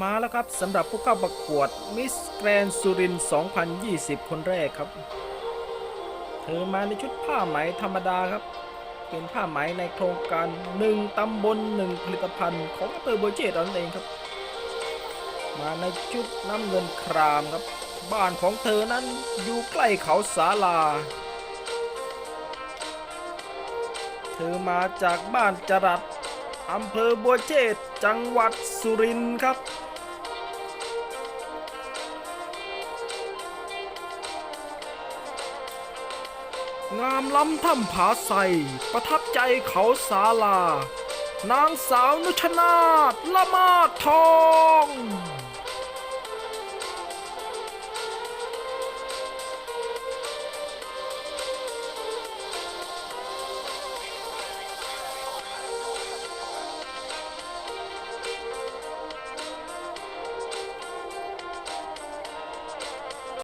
มาแล้วครับสำหรับผู้เข้าประกวดมิสแกรนสุริน 2020 คนแรกครับ เธอมาในชุดผ้าไหมธรรมดาครับ เป็นผ้าไหมในโครงการ 1 ตำบล 1 ผลิตภัณฑ์ของอำเภอบัวเชษนั่นเองครับ มาในชุดน้ำเงินครามครับ บ้านของเธอนั้นอยู่ใกล้เขาสาลา เธอมาจากบ้านจรัด อำเภอบัวเชษจังหวัดสุรินทร์ครับงามล้ำถ้ำผาใสประทับใจเขาสาลา นางสาวนุชนาถละมาทอง